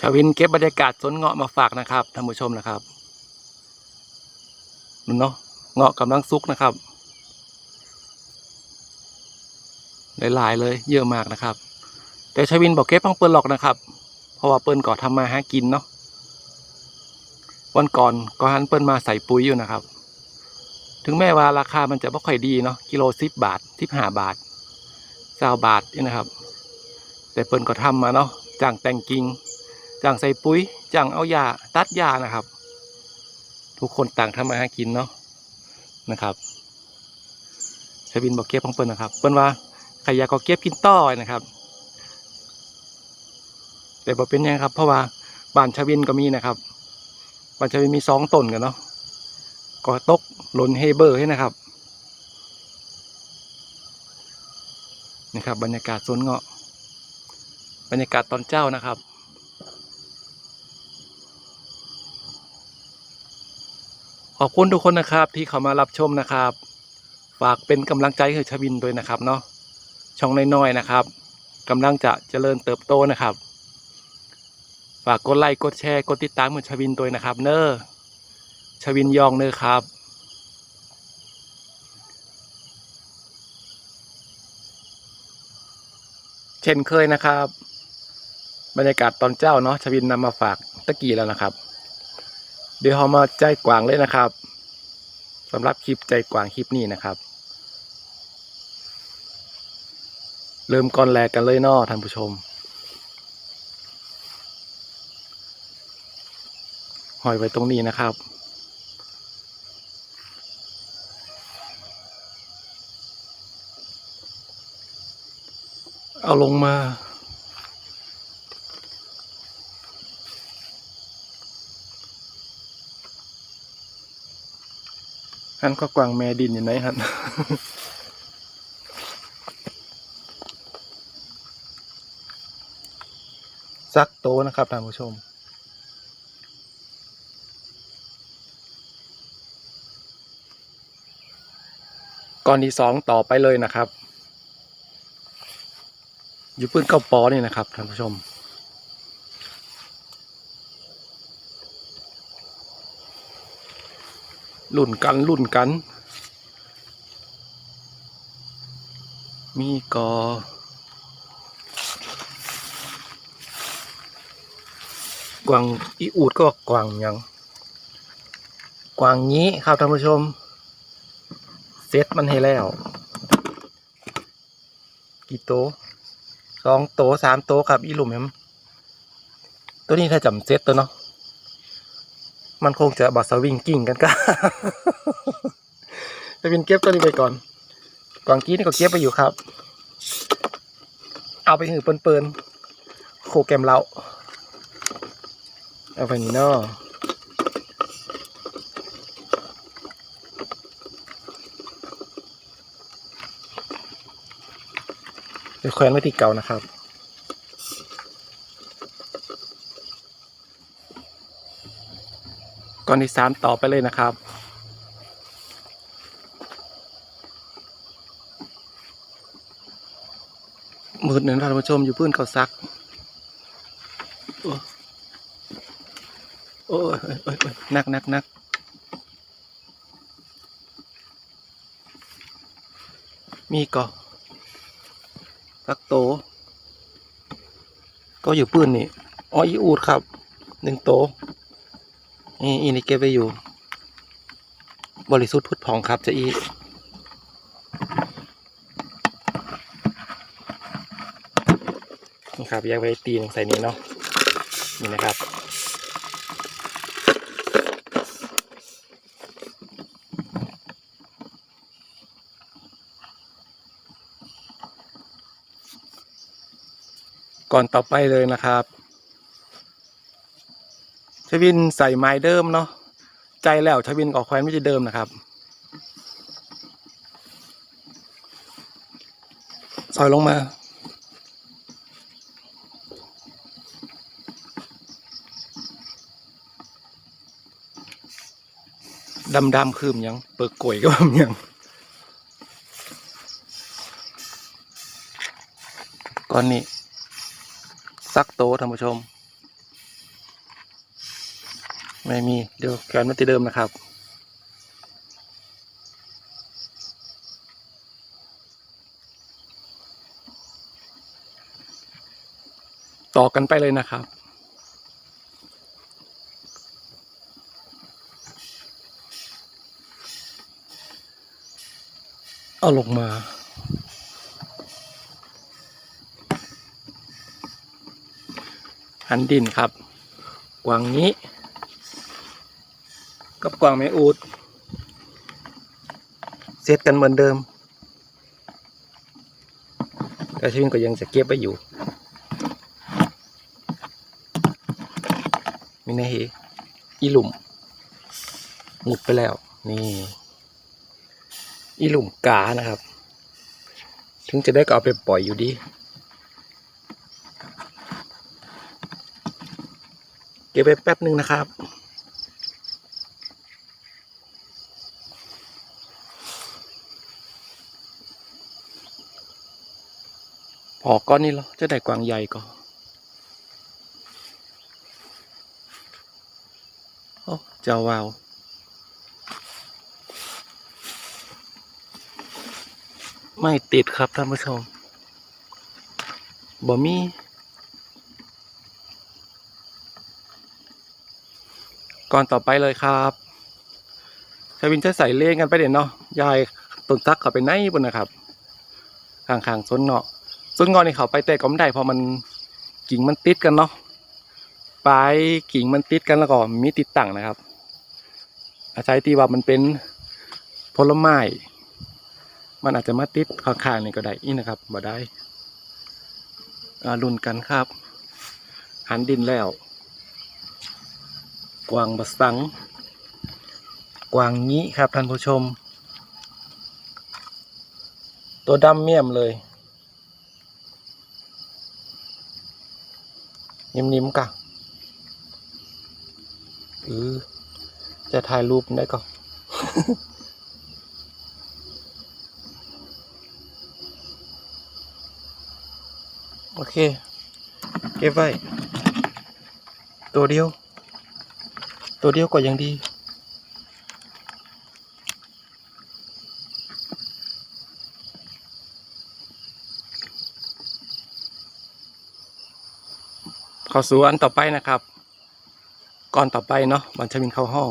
ชาวินเก็บบรรยากาศสวนเงาะมาฝากนะครับท่านผู้ชมนะครับนู่นเนาะเงาะกำลังสุกนะครับหลายๆเลยเยอะมากนะครับ แต่ชาวินบอกเก็บต้องเปิดหรอกนะครับ เพราะว่าเปิ้นก่อทำมาหากินเนาะวันก่อนก็หันเปิ้นมาใส่ปุ๋ยอยู่นะครับ ถึงแม้ว่าราคามันจะไม่ค่อยดีเนาะกิโลสิบบาทสิบห้าบาทเก้าบาทนี่นะครับ แต่เปิ้นก็ทำมาเนาะจ้างแต่งกิ่ง จ้างใส่ปุ๋ยจ้างเอายาตัดยานะครับ ทุกคนต่างทำมาหากินเนาะนะครับชาวินบอกเก็บของเปิ้นนะครับ เปิ้นว่าใครอยากก็เก็บกินต่อนะครับ แต่บอกเป็นยังครับ เพราะว่าบ้านชาวินก็มีนะครับบ้านชาวินมีสองต้นกันเนาะก็ตกหล่นเฮเบอร์ให้นะครับนี่ครับบรรยากาศสวนเงาะ บรรยากาศตอนเจ้านะครับ ขอบคุณทุกคนนะครับที่เข้ามารับชมนะครับ ฝากเป็นกำลังใจให้ชวินด้วยนะครับเนาะช่องน้อยๆนะครับกำลังจะเจริญเติบโตนะครับ ฝากกดไลค์กดแชร์กดติดตามเหมือนชวินด้วยนะครับ เนอร์ชวินยองเนอร์ครับเช่นเคยนะครับ บรรยากาศตอนเจ้าเนาะชวินนำมาฝากตะกี้แล้วนะครับ เดี๋ยวเรามาใจกวางเลยนะครับสำหรับคลิปใจกวางคลิปนี้นะครับ เริ่มก่อนแรกกันเลยนาะท่านผู้ชม หอยไว้ตรงนี้นะครับเอาลงมา หันก็กวางแม่ดินอยู่ไหนฮันซักโตนะครับท่านผู้ชม ก่อนที่สองต่อไปเลยนะครับ อยู่ปืนเก้าปอนี่นะครับท่านผู้ชม ลุ่นกันลุ่นกัน มีกอกวางอีอูดก็กวางยังกวางงี้ครับท่านผู้ชม เซตมันให้แล้ว กี่โตสองโตสามโตครับอีหลุมเห็มตัวนี้ถ้าจำเซตตัวเนาะ มันคงจะบัสวิงกิ่งกันก็จะเป็นเก็บตัวนี้ไปก่อนกวางกี้นี่ก็เก็บไปอยู่ครับ เอาไปหือเปินๆโคแกมเราเอาไปนี่เนาะเดี๋ยวแขวนไว้ที่เก่านะครับ ก่อนที่สามต่อไปเลยนะครับ มืดหนึ่งท่านผู้ชมอยู่พื้นเขาซัก โอ้โอ้ยโอ้ยนักนักนักมีก่อสักโต ก็อยู่ปื้นนี่อ๋ออีอูดครับ หนึ่งโต นี่อีนี่เก็บไว้อยู่ บริสุทธิ์พุทธผ่องครับจะอีนี่ครับแยกไว้ตีหนึงใส่นี้เนาะนี่นะครับก่อนต่อไปเลยนะครับ ชวินใส่ไม้เดิมเนาะใจแล้วชวินก็แควนไม่ใช่เดิมนะครับซอยลงมาดำดำคืมยัง เปิดกลวยก็มยังก่อนนี้ซักโตท่านผู้ชม ไม่มีเดี๋ยวแกนมาที่เดิมนะครับต่อกันไปเลยนะครับ เอาลงมา หันดินครับกวางนี้ กับกวางแม่อูดเซตกันเหมือนเดิมแต่ชีวิตก็ยังจะเก็บไว้อยู่มีนะเฮอีหลุมหมุดไปแล้ว นี่ อีหลุมกานะครับ ถึงจะได้ก็เอาไปปล่อยอยู่ดี เก็บไปแป๊บหนึ่งนะครับ พอก้อนนี้เหรอจะได้กวางใหญ่ก็โอ้เจ้าวาวไม่ติดครับท่านผู้ชมบ่มีก่อนต่อไปเลยครับชาวินจะใส่เล่งกันไปเด่นเนาะยายต้นซักเข้าไปไหนบนนะครับข้างๆส้นเนาะ ส้นงอนนี่เขาไปแต่ก็ไม่ได้เพราะมันกิ่งมันติดกันเนาะปลายกิ่งมันติดกันแล้วก็มีติดตั้งนะครับ อาศัยที่ว่ามันเป็นผลไม้มันอาจจะมาติดข้างๆนี่ก็ได้อีนะครับบ่ได้รุนกันครับ หันดินแล้ว กวางบะสัง กวางงี้ครับท่านผู้ชม ตัวดำเมี่ยมเลย นิ่มๆกะเออจะถ่ายรูปได้ก็โอเค เก็บไว้ ตัวเดียว ตัวเดียวก็ยังดี เข้าสู่อันต่อไปนะครับ ก่อนต่อไปเนาะบัญชวินเข้าห้อง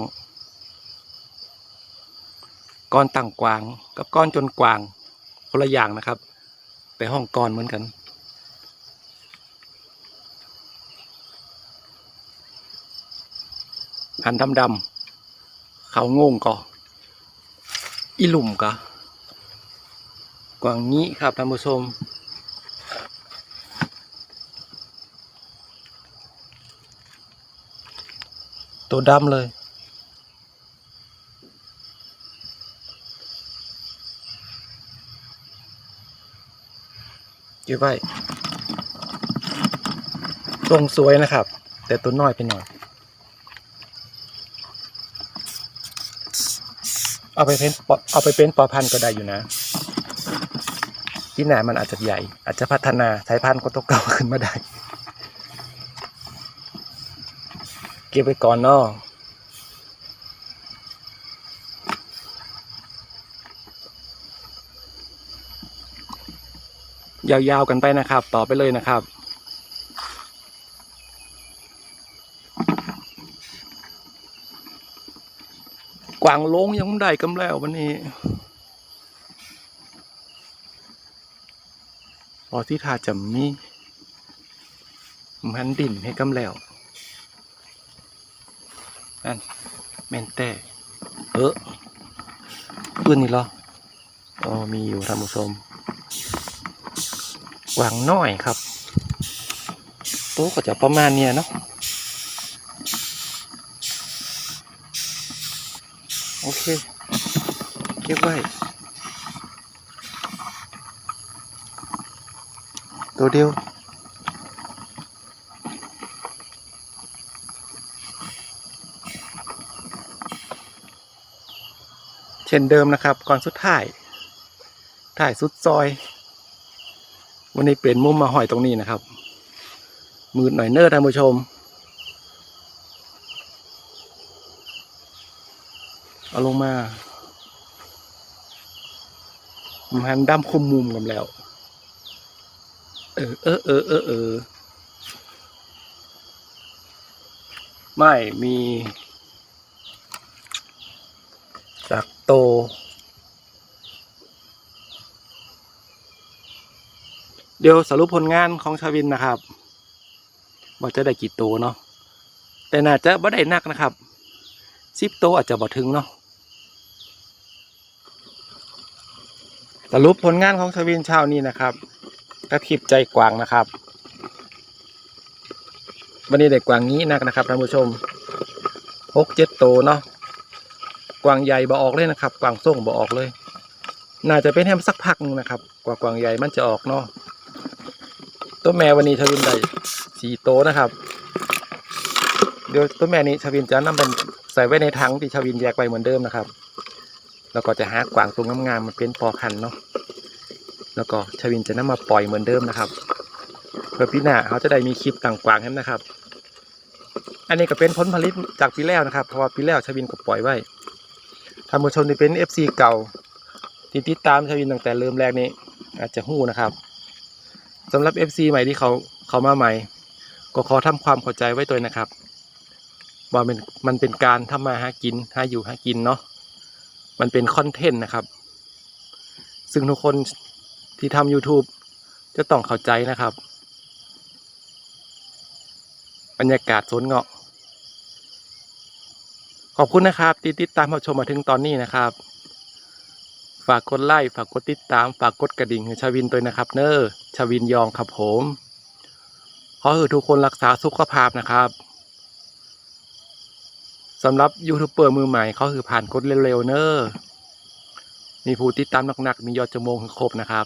ก้อนต่างกวาง กับก้อนจนกวางคนละอย่างนะครับ แต่ห้องก้อนเหมือนกัน หันดำดำๆเขางงก็อีหลุมก็กวางนี้ครับท่านผู้ชม ตัวดำเลย เก็บไว้ทรงสวยนะครับ แต่ตัวน้อยไปหน่อย เอาไปเป็นเอาไปเป็นปอพันธุ์ก็ได้อยู่นะที่ไหนมันอาจจะใหญ่ อาจจะพัฒนาสายพันธุ์ก็ตัวเก่าขึ้นมาได้ เก็บไปก่อนเนาะยาวๆกันไปนะครับ ต่อไปเลยนะครับกวางลงยังไม่ได้กำแล้ววันนี้พอที่ทาจะมีมันดินให้กำแล้ว นั่นแมนแต่เออปืนนี่เหรออ๋อมีอยู่ท่านผู้ชมวางน้อยครับโต๊ะก็จะประมาณเนี้ยเนาะโอเค เก็บไว้ ตัวเดียว เช่นเดิมนะครับ ก่อนสุดท้ายถ่ายสุดซอย วันนี้เป็นมุมมาหอยตรงนี้นะครับ มืดหน่อยเนอร์ท่านผู้ชม เอาลงมามันดำคมมุมกันแล้ว เออเออเออเออเออไม่มีสัก โต เดี๋ยวสรุปผลงานของชาวินนะครับว่าจะได้กี่ตัวเนาะแต่น่าจะบ่ได้นักนะครับสิบตัวอาจจะบ่ถึงเนาะสรุปผลงานของชาวินเช้านี้นะครับกระถิบใจกวางนะครับ วันนี้ได้กวางนี้นักนะครับท่านผู้ชมหกเจ็ดตัวเนาะ กวางใหญ่บ่ออกเลยนะครับ กวางส่งบ่ออกเลย น่าจะเป็นแฮมสักพักหนึงนะครับ กว่ากวางใหญ่มันจะออกเนาะตัวแม่วันนี้ชวินได้สี่โตนะครับ เดี๋ยวตัวแม่นี้ชวินจะนำเป็นใส่ไว้ในถังที่ชวินแยกไว้เหมือนเดิมนะครับ แล้วก็จะหากวางตัวงามๆมันเป็นพอพันเนาะแล้วก็ชวินจะนำมาปล่อยเหมือนเดิมนะครับเพื่อปีหน้าเขาจะได้มีคลิปต่างกวางให้นะครับ อันนี้ก็เป็นผลผลิตจากปีแล้วนะครับ เพราะว่าปีแล้วชวินก็ปล่อยไว้ ท่านผู้ชมที่เป็น FC เก่าที่ติดตามชาวินตั้งแต่เริ่มแรกนี้อาจจะหู้นะครับสำหรับ FC ใหม่ที่เขาเขามาใหม่ ก็ขอทำความเข้าใจไว้ตัวนะครับว่ามันมันเป็นการทำมาหากินหาอยู่หากินเนาะมันเป็นคอนเทนต์นะครับ ซึ่งทุกคนที่ทำ YouTube จะต้องเข้าใจนะครับ บรรยากาศสวนเงาะ ขอบคุณนะครับที่ติดตามรับชมมาถึงตอนนี้นะครับ ฝากกดไลค์ฝากกดติดตาม ฝากกดกระดิ่งให้ชาวินด้วนะครับ เนอร์ชาวินยองครับผมขอให้ทุกคนรักษาสุขภาพนะครับสำหรับยูทูบเบอร์มือใหม่เขาคือผ่านกดเร็วๆเนอร์มีผู้ติดตามหนักๆมียอดจมูกครบนะครับ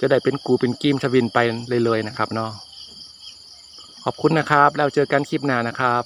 จะได้เป็นกูเป็นกิมชาวินไปเลยๆนะครับเนาะขอบคุณนะครับ แล้วเจอกันคลิปหน้านะครับ